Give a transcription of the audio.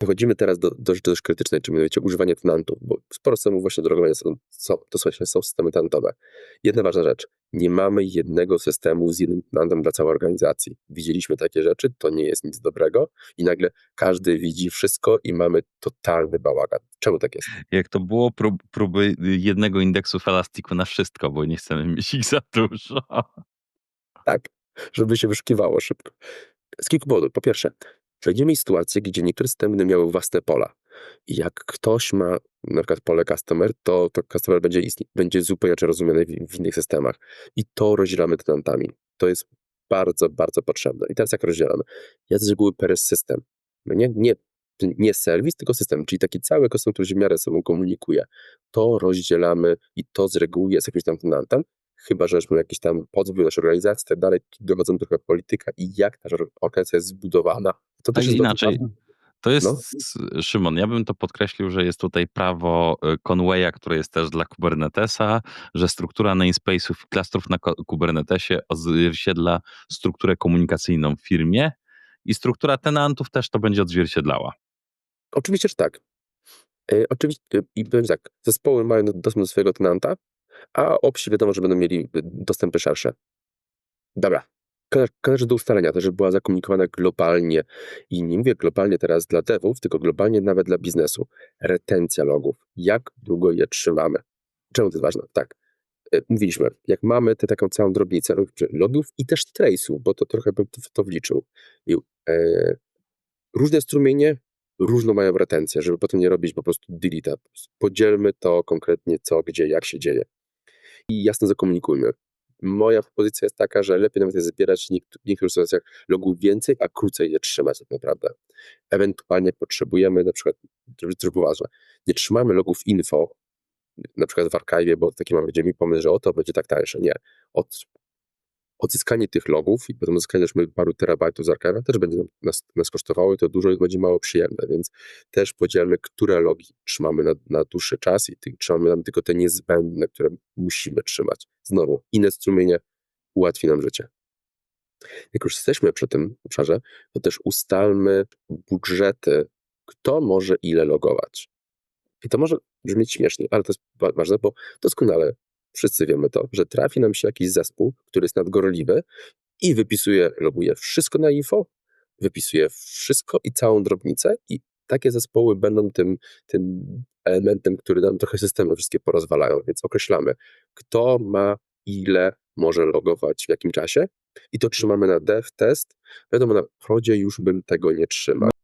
Dochodzimy teraz do, do rzeczy dość krytycznej, czyli mianowicie używanie tenantów, bo sporo systemów właśnie do logowania są, są, to właśnie są systemy tenantowe. Jedna ważna rzecz, nie mamy jednego systemu z jednym tenantem dla całej organizacji. Widzieliśmy takie rzeczy, to nie jest nic dobrego i nagle każdy widzi wszystko i mamy totalny bałagan. Czemu tak jest? Jak to było prób, próby jednego indeksu Elastiku na wszystko, bo nie chcemy mieć ich za dużo. Tak, żeby się wyszukiwało szybko. Z kilku powodów. Po pierwsze, będziemy mieli sytuację, gdzie niektóre systemy miały własne pola. I jak ktoś ma na przykład pole customer, to, to customer będzie, będzie zupełnie rozumiany w, w innych systemach. I to rozdzielamy tenantami. To jest bardzo, bardzo potrzebne. I teraz jak rozdzielamy? Jest z reguły per system. No nie, nie, nie serwis, tylko system, czyli taki cały ekosystem, który się w miarę sobą komunikuje. To rozdzielamy i to z reguły jest jakimś tam tenantem, chyba że mamy jakiś tam podwój naszej organizacji tak dalej, dochodzą trochę polityka i jak ta organizacja jest zbudowana. To też Ale jest inaczej. To jest, No. Szymon, ja bym to podkreślił, że jest tutaj prawo y, Conwaya, które jest też dla Kubernetesa, że struktura namespace'ów i klastrów na Kubernetesie odzwierciedla strukturę komunikacyjną w firmie i struktura tenantów też to będzie odzwierciedlała. Oczywiście, że tak. E, oczywiście, i powiem tak, zespoły mają dostęp do swojego tenanta, a opsi wiadomo, że będą mieli e, dostępy szersze. Dobra. Kale- Należy do ustalenia też, żeby była zakomunikowana globalnie i nie mówię globalnie teraz dla devów, tylko globalnie nawet dla biznesu. Retencja logów. Jak długo je trzymamy? Czemu to jest ważne? Tak. e, Mówiliśmy, jak mamy tę taką całą drobnicę logów i też trace'ów, bo to trochę bym w to wliczył. I, e, różne strumienie różną mają retencję, żeby potem nie robić po prostu delete. Podzielmy to konkretnie co, gdzie, jak się dzieje. I jasno zakomunikujmy. Moja pozycja jest taka, że lepiej nawet jest zbierać w niekt- w niektórych sytuacjach logów więcej, a krócej je trzymać tak naprawdę. Ewentualnie potrzebujemy na przykład, to ważne, nie trzymamy logów info, na przykład w archive, bo taki mamy, będzie mi pomysł, że o to będzie tak tańsze. Nie. Od, odzyskanie tych logów i potem uzyskanie też paru terabajtów z archive'a też będzie nas, nas kosztowało i to dużo będzie mało przyjemne, więc też podzielmy, które logi trzymamy na, na dłuższy czas i ty, trzymamy nam tylko te niezbędne, które musimy trzymać. Znowu, inne strumienie ułatwi nam życie. Jak już jesteśmy przy tym obszarze, to też ustalmy budżety, kto może ile logować. I to może brzmieć śmiesznie, ale to jest wa- ważne, bo doskonale wszyscy wiemy to, że trafi nam się jakiś zespół, który jest nadgorliwy i wypisuje, loguje wszystko na info, wypisuje wszystko i całą drobnicę i takie zespoły będą tym, tym elementem, który nam trochę systemy wszystkie porozwalają, więc określamy, kto ma ile może logować w jakim czasie i to trzymamy na dev, test. Wiadomo, na prodzie już bym tego nie trzymał.